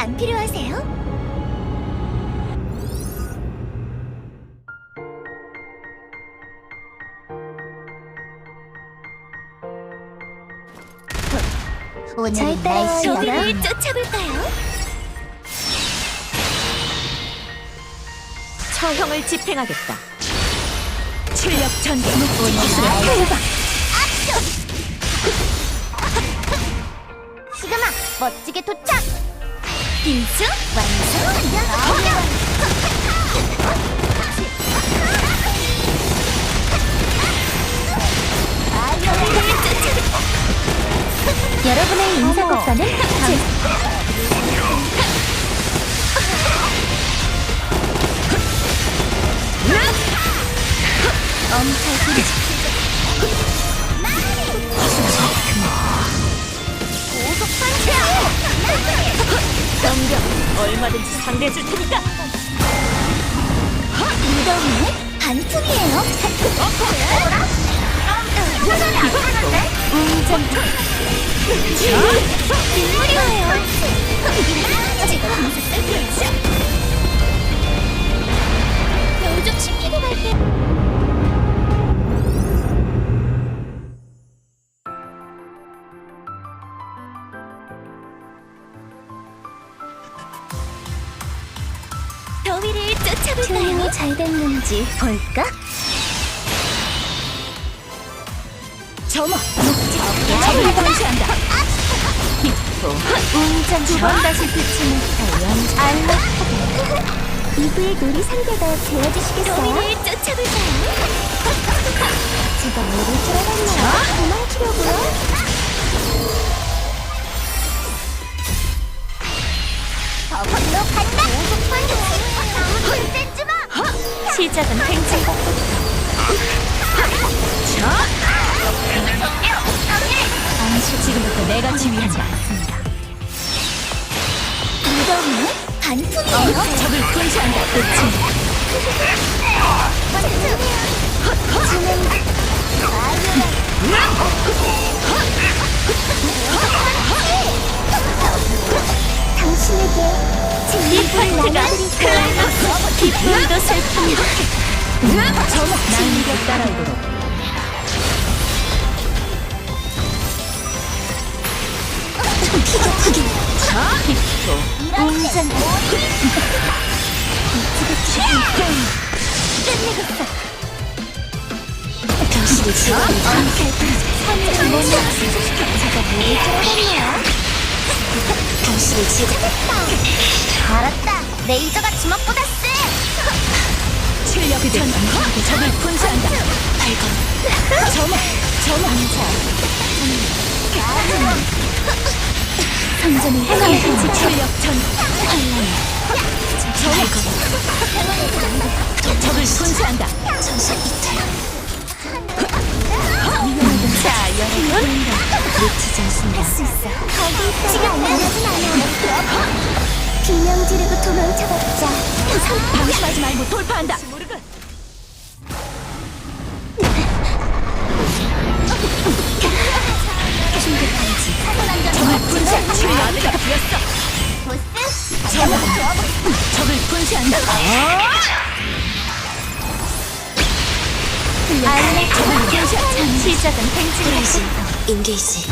안 필요하세요? 오늘은 날씨가 저희를 쫓아볼까요? 처형을 집행하겠다. 출력 전개. 오늘은 대박! 시그마 멋지게 도착! 인수 완성! 여러분의 인사 고과는 덤벼. 얼마든지 상대해 줄 테니까. 이러면 반품이에요. 표정이 안 되는데? 운전 눈물이 와요. 펼쳐. 요좀 시키고 갈게. 쫓아볼까요? 트레이닝이 잘 됐는지 볼까? 점화. 적을 분쇄한다. 기포. 운전 두번 다시 붙이는 자연 알라 이브의 놀이 상대가 되어주시겠어요? 더위를 쫓아볼까요? 제가 뭐를 들어갔나요? 도망치려고요? 저걸로 간다! 시작은 팽창. 지금부터 내가 지휘하지 않습니다. 이러면 반품이에요? 적을 분쇄한다. 끝입니다. 당신에게 이 진리를 파이트가 나눠드릴게요. 클라이막스. 기쁨도 슬픔도. 점화. 난 따라오도록. 피격하게 기포. 운전 끝내겠어 당신의 지원이 선을 못 제가 뭐를 들어갔네요 당신의 지원 알았다 레이저가 주먹보다 세 출력 그대 적을 분쇄한다. 발건 점화. 점화. 성전을 해방해 출력 전. 점화. 적을 분쇄한다. 전설 이탈 자, 여러분. 놓치지 않습니다 할수 있어 거기 있다가 안녕하진 않아 비명 지르고 도망쳐봤자 방심하지 말고 돌파한다. 충격하지 적을 분쇄. 출력 아드가 부렸어. 보스 점화. 적을 분쇄한다. 알레 적을 분쇄. 시작은 팽지르시. 인게이지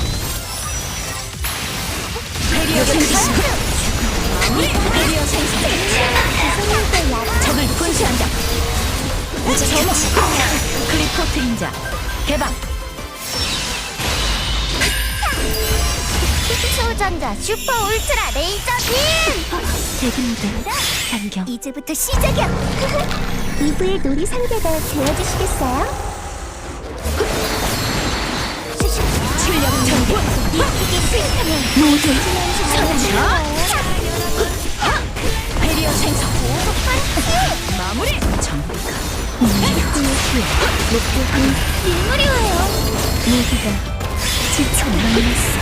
배리어 생성. 배리어 생성. 적을 분쇄한다. 점화. 크리퍼 트인자. 개방. 초전자 슈퍼 울트라 레이저 빔 대기모드. 반경. 이제부터 시작이야 이브의 놀이 상대가 되어주시겠어요? 출력. 이게 스윗하면 모두 배리어 생성. 마무리. 전부가. 목표 한 일물이 와요 모두가 지쳐 만났어.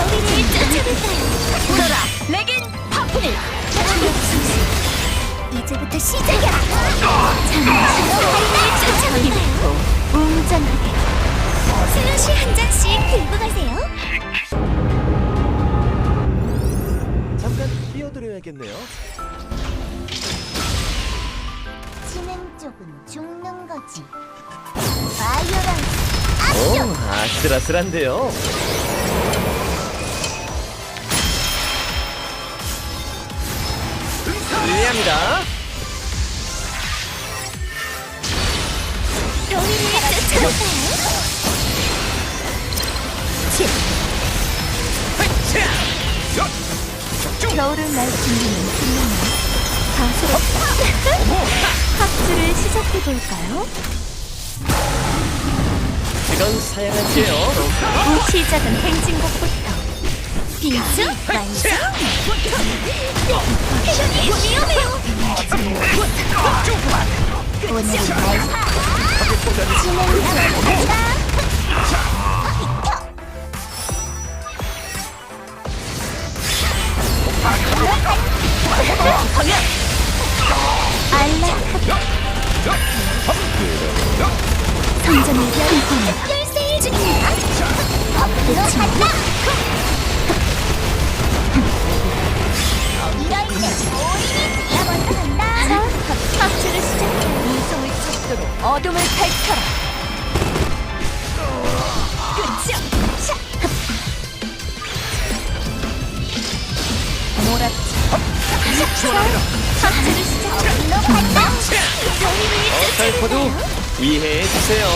거리를 쫓아볼까요? 불어라. 레긴 파프닐. 이제부터 시작이야 쫓아볼까요? 웅장하게 슬러시 한 잔씩 들고 가세요 같네요. 지는 쪽은 죽는 거지. 바이오런스 오, 아슬아슬한데요. 불리합니다. 해볼까요? 이건 사양할게요. 시작은 행진곡부터. 비수 완성. 위험해요. 오늘은 중입니다. 앞으로 간다. 이럴 합주를 시작해. 몰아쳐. 합주를 시작해. 어디로 간다. 이해해 주세요.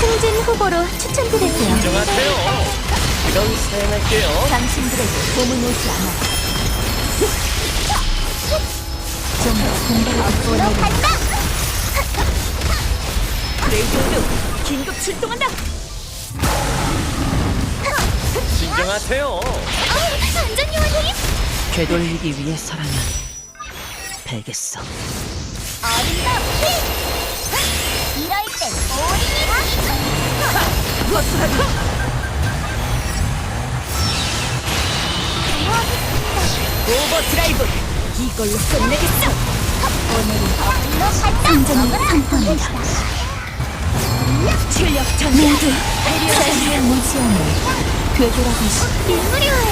승진 후보로 추천드릴게요. 인정하세요. 이건 사양할게요. 당신들에게 도움을 오지 않아. 좀더 공부를 보내는 간다. 레이디오도 긴급 출동한다. 진정하세요. 어, 완전 요원님. 되돌리기 위해서라면 베겠어. 어림도 이럴 땐 오버 드라이브 이걸로 끝내겠어. 오늘은 어디로. 완전히. 상품이다. 출력 전개 모두 자신의 무지함을 되돌아보시. 인물이 와요.